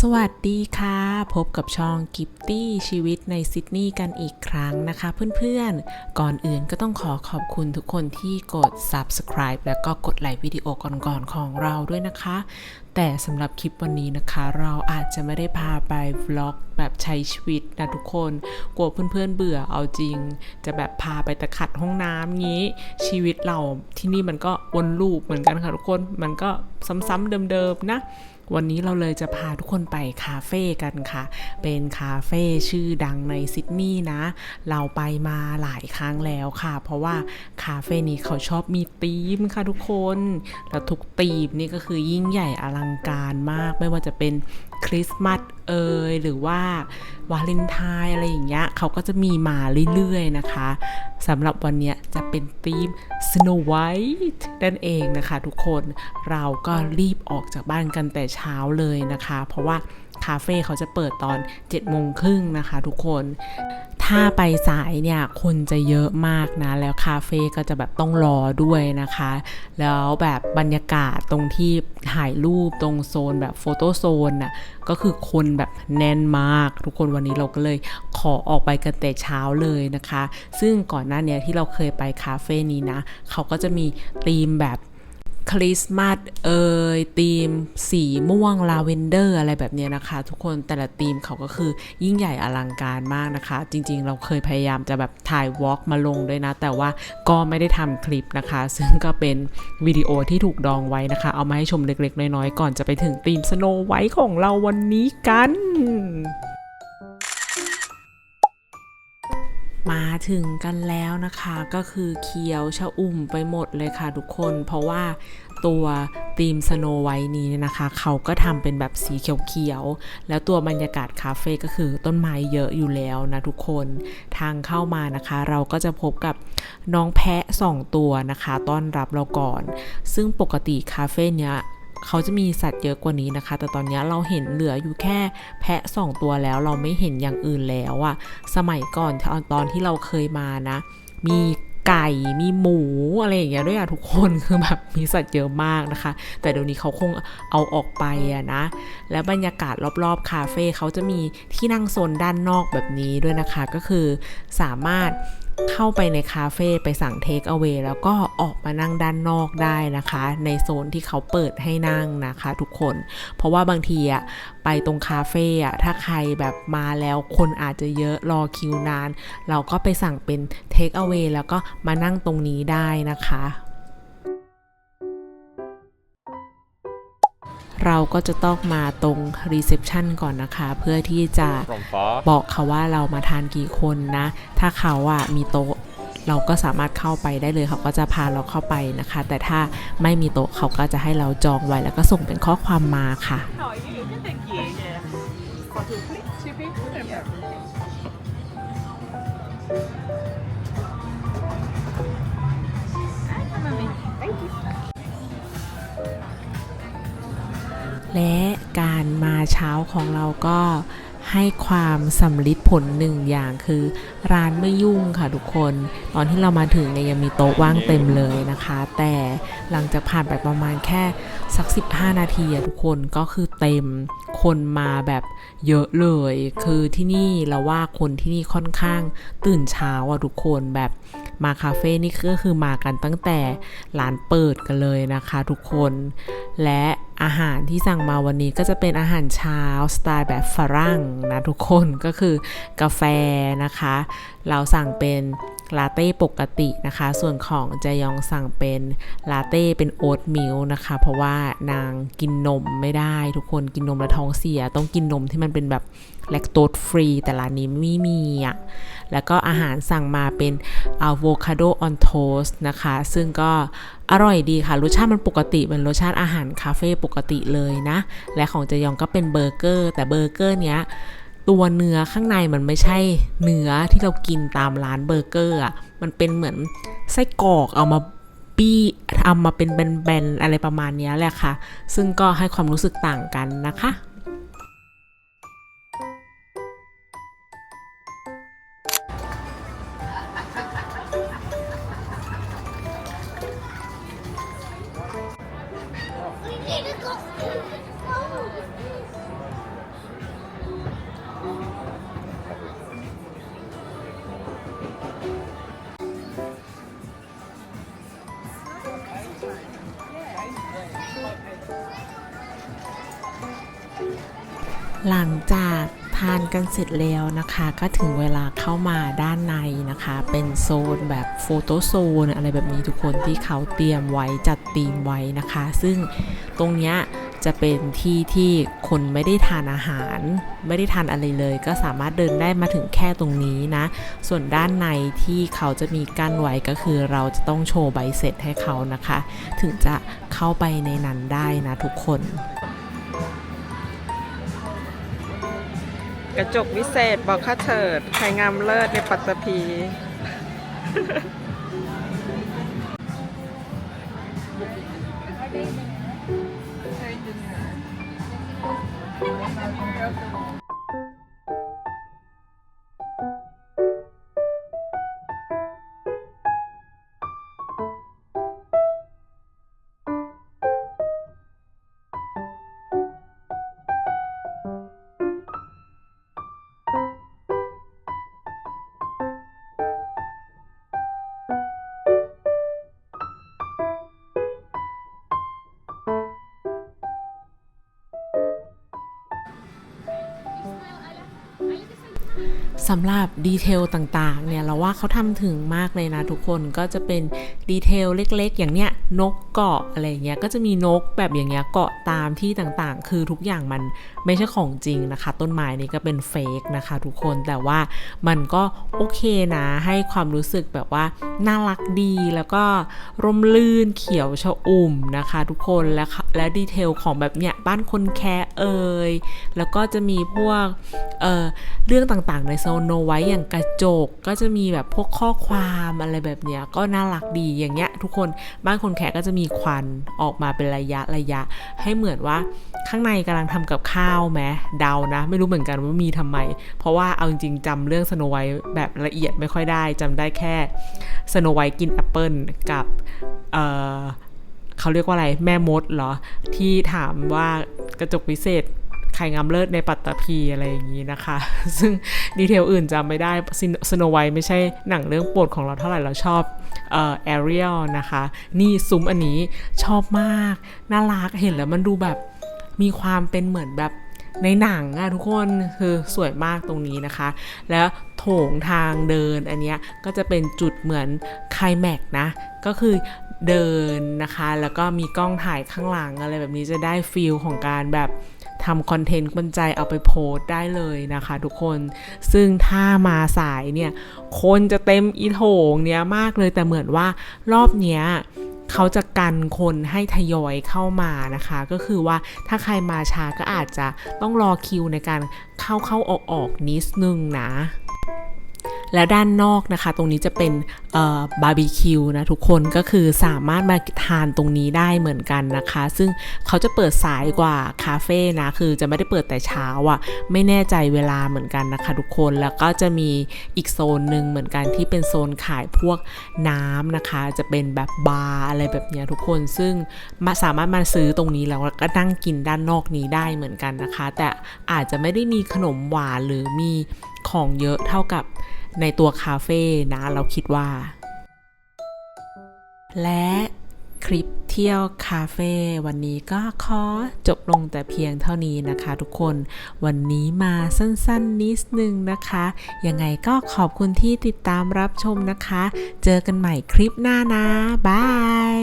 สวัสดีค่ะ พบกับช่องกิฟตี้ชีวิตในซิดนีย์กันอีกครั้งนะคะเพื่อนๆ ก่อนอื่นก็ต้องขอขอบคุณทุกคนที่กด subscribe แล้วก็กดไลค์วิดีโอก่อนๆของเราด้วยนะคะ แต่สำหรับคลิปวันนี้นะคะ เราอาจจะไม่ได้พาไปวล็อกแบบใช้ชีวิตนะทุกคน กลัวเพื่อนๆเบื่อเอาจริง จะแบบพาไปตะขัดห้องน้ำงี้ ชีวิตเราที่นี่มันก็วนลูปเหมือนกันค่ะทุกคน มันก็ซ้ำๆเดิมๆนะ วันนี้เราเลยจะพาทุกคนไปคาเฟ่กันค่ะ เป็นคาเฟ่ชื่อดังในซิดนีย์นะ เราไปมาหลายครั้งแล้วค่ะ เพราะว่าคาเฟ่นี้เขาชอบมีธีมค่ะทุกคน แล้วทุกธีมนี่ก็คือยิ่งใหญ่อลังการมาก ไม่ว่าจะเป็น คริสต์มาสเอยหรือว่าวาเลนไทน์อะไรอย่างเงี้ยเขาก็จะมีมาเรื่อยๆนะคะสำหรับวันนี้จะเป็นธีม Snow White นั่นเองนะคะทุกคนเราก็รีบออกจากบ้านกันแต่เช้าเลยนะคะ เพราะว่า คาเฟ่เขาจะเปิดตอน7โมงครึ่งนะคะทุกคน ถ้าไปสายเนี่ยคนจะเยอะมากนะ แล้วคาเฟ่ก็จะแบบต้องรอด้วยนะคะ แล้วแบบบรรยากาศตรงที่ถ่ายรูปตรงโซนแบบโฟโต้โซนน่ะก็คือคนแบบแน่นมากทุกคนวันนี้เราก็เลยขอออกไปกันแต่เช้าเลยนะคะ ซึ่งก่อนหน้านี้ที่เราเคยไปคาเฟ่นี้นะ เขาก็จะมีธีมแบบ คริสต์มาสเอ่ยธีมสีม่วงลาเวนเดอร์อะไรแบบนี้นะคะ ทุกคนแต่ละธีมเขาก็คือยิ่งใหญ่อลังการมากนะคะ จริงๆ เราเคยพยายามจะแบบถ่ายวอล์กมาลงด้วยนะ แต่ว่าก็ไม่ได้ทำคลิปนะคะ ซึ่งก็เป็นวิดีโอที่ถูกดองไว้นะคะ เอามาให้ชมเล็กๆ น้อยๆ ก่อนจะไปถึงธีมสโนไวท์ของเราวันนี้กัน มาถึงกันแล้วนะคะก็คือเขียวชะอุ่มไปหมดเลยค่ะทุกคน เพราะว่าตัวธีมสโนไวท์นี้เนี่ยนะคะ เขาก็ทำเป็นแบบสีเขียวๆ แล้วตัวบรรยากาศคาเฟ่ก็คือต้นไม้เยอะอยู่แล้วนะทุกคนทางเข้ามานะคะ เราก็จะพบกับน้องแพะสองตัวนะคะ ต้อนรับเราก่อน ซึ่งปกติคาเฟ่เนี้ย เขาจะมีสัตว์เยอะกว่านี้นะคะ แต่ตอนนี้เราเห็นเหลืออยู่แค่แพะสองตัวแล้วเราไม่เห็นอย่างอื่นแล้วอะสมัยก่อนตอนตอนที่เราเคยมานะ มีไก่มีหมูอะไรอย่างเงี้ยด้วยอะทุกคนคือแบบมีสัตว์เยอะมากนะคะ แต่เดี๋ยวนี้เขาคงเอาออกไปอะนะ และบรรยากาศรอบๆคาเฟ่เขาจะมีที่นั่งโซนด้านนอกแบบนี้ด้วยนะคะ ก็คือสามารถ เข้าไปในคาเฟ่ไปสั่งเทคเอาไว้แล้วก็ออกมานั่งด้านนอกได้นะคะ ในโซนที่เขาเปิดให้นั่งนะคะทุกคน เพราะว่าบางทีอะไปตรงคาเฟ่อะถ้าใครแบบมาแล้วคนอาจจะเยอะรอคิวนาน เราก็ไปสั่งเป็นเทคเอาไว้แล้วก็มานั่งตรงนี้ได้นะคะ เราก็จะต้องมาตรงรีเซพชันก่อนนะคะ เพื่อที่จะบอกเขาว่าเรามาทานกี่คนนะ ถ้าเขาอะมีโต๊ะเราก็สามารถเข้าไปได้เลยเขาก็จะพาเราเข้าไปนะคะ แต่ถ้าไม่มีโต๊ะเขาก็จะให้เราจองไว้แล้วก็ส่งเป็นข้อความมาค่ะ และการมาเช้าของเราก็ให้ความสำลิดผลหนึ่งอย่างคือ ร้านไม่ยุ่งค่ะทุกคน ตอนที่เรามาถึงเนี่ยยังมีโต๊ะว่างเต็มเลยนะคะ แต่หลังจากผ่านไปประมาณแค่สัก 15 นาทีอะทุกคนก็คือเต็มคนมาแบบเยอะเลย คือที่นี่เราว่าคนที่นี่ค่อนข้างตื่นเช้าอะทุกคนแบบมาคาเฟ่นี่ก็คือมากันตั้งแต่ร้านเปิดกันเลยนะคะ ทุกคนและ อาหารที่สั่งมาวันนี้ก็จะเป็นอาหารเช้าสไตล์แบบฝรั่งนะทุกคนก็คือกาแฟนะคะ เราสั่งเป็นลาเต้ปกตินะคะ ส่วนของจยองสั่งเป็นลาเต้เป็นโอ๊ตมิลนะคะ เพราะว่านางกินนมไม่ได้ทุกคนกินนมแล้วท้องเสีย ต้องกินนมที่มันเป็นแบบ แลคโตสฟรีแต่ร้านนี้ไม่มีอะแล้วก็อาหารสั่งมาเป็นอะโวคาโดออนโทสนะคะ ซึ่งก็อร่อยดีค่ะ รสชาติมันปกติเป็นรสชาติอาหารคาเฟ่ปกติเลยนะ และของเจยองก็เป็นเบอร์เกอร์ แต่เบอร์เกอร์เนี้ยตัวเนื้อข้างในมันไม่ใช่เนื้อที่เรากินตามร้านเบอร์เกอร์อะมันเป็นเหมือนไส้กรอกเอามาปี้ทำมาเป็นแบนๆอะไรประมาณนี้แหละค่ะ ซึ่งก็ให้ความรู้สึกต่างกันนะคะ หลังจากทานกันเสร็จแล้วนะคะ ก็ถึงเวลาเข้ามาด้านในนะคะ เป็นโซนแบบโฟโต้โซนอะไรแบบนี้ทุกคนที่เขาเตรียมไว้จัดธีมไว้นะคะ ซึ่งตรงเนี้ยจะเป็นที่ที่คนไม่ได้ทานอาหาร ไม่ได้ทานอะไรเลย ก็สามารถเดินได้มาถึงแค่ตรงนี้นะ ส่วนด้านในที่เขาจะมีกั้นไว้ก็คือเราจะต้องโชว์ใบเสร็จให้เขานะคะ ถึงจะเข้าไปในนั้นได้นะทุกคน กระจกวิเศษบอกข้าเถิดใครงามเลิศในปัตตภี สำหรับดีเทลต่างๆเนี่ยเราว่าเขาทำถึงมากเลยนะทุกคนก็จะเป็นดีเทลเล็กๆ อย่างเนี้ยนกเกาะอะไรเงี้ยก็จะมีนกแบบอย่างเงี้ยเกาะตามที่ต่างๆ คือทุกอย่างมันไม่ใช่ของจริงนะคะ ต้นไม้นี้ก็เป็นเฟกนะคะทุกคนแต่ว่ามันก็โอเคนะให้ความรู้สึกแบบว่าน่ารักดีแล้วก็ร่มลื่นเขียวชอุ่มนะคะทุกคนและและดีเทลของแบบเนี้ยบ้านคนแค่เอ่ยแล้วก็จะมีพวกเอ่อเรื่องต่างๆในโซโนไว้อย่างกระจก ก็จะมีแบบพวกข้อความอะไรแบบเนี้ยก็น่ารักดีอย่างเงี้ย ทุกคนบ้านคนแขกก็จะมีควันออกมาเป็นระยะระยะ ให้เหมือนว่าข้างในกำลังทำกับข้าวไหมเดานะ ไม่รู้เหมือนกันว่ามีทำไม เพราะว่าเอาจริงๆจำเรื่องสโนไวท์แบบละเอียดไม่ค่อยได้จำได้แค่สโนไวท์กินแอปเปิลกับเออเขาเรียกว่าอะไรแม่มดเหรอที่ถามว่ากระจกวิเศษ ใครงามเลิศในปัตตภีอะไรอย่างนี้นะคะ ซึ่งดีเทลอื่นจำไม่ได้สโนไวท์ไม่ใช่หนังเรื่องโปรดของเราเท่าไหร่เราชอบเอ่อแอเรียลนะคะ นี่ซุ้มอันนี้ชอบมาก น่ารักเห็นแล้วมันดูแบบมีความเป็นเหมือนแบบในหนังอะทุกคนคือสวยมากตรงนี้นะคะ แล้วโถงทางเดินอันเนี้ยก็จะเป็นจุดเหมือนไคลแม็กซ์นะ ก็คือเดินนะคะ แล้วก็มีกล้องถ่ายข้างหลังอะไรแบบนี้จะได้ฟีลของการแบบ ทำคอนเทนต์คนใจเอาไปโพสได้เลยนะคะทุกคน ซึ่งถ้ามาสายเนี่ย คนจะเต็มอีโถงเนี้ยมากเลยแต่เหมือนว่ารอบเนี้ยเขาจะกันคนให้ทยอยเข้ามานะคะ ก็คือว่าถ้าใครมาช้าก็อาจจะต้องรอคิวในการเข้าเข้าออกออกนิดนึงนะ แล้วด้านนอกนะคะ ตรงนี้จะเป็นบาร์บีคิวนะทุกคนก็คือสามารถมาทานตรงนี้ได้เหมือนกันนะคะ ซึ่งเขาจะเปิดสายกว่าคาเฟ่นะ คือจะไม่ได้เปิดแต่เช้าอะ่ะ ไม่แน่ใจเวลาเหมือนกันนะคะ ทุกคน แล้วก็จะมีอีกโซนหนึ่งเหมือนกันที่เป็นโซนขายพวกน้ำนะคะ จะเป็นแบบบาร์อะไรแบบนี้ทุกคน ซึ่งมาสามารถมาซื้อตรงนี้แล้วก็นั่งกินด้านนอกนี้ได้เหมือนกันนะคะ แต่อาจจะไม่ได้มีขนมหวานหรือมีของเยอะเท่ากับ ในตัวคาเฟ่นะเราคิดว่า และคลิปเที่ยวคาเฟ่วันนี้ก็ขอจบลงแต่เพียงเท่านี้นะคะทุกคน วันนี้มาสั้นๆนิดนึงนะคะ ยังไงก็ขอบคุณที่ติดตามรับชมนะคะ เจอกันใหม่คลิปหน้านะ บาย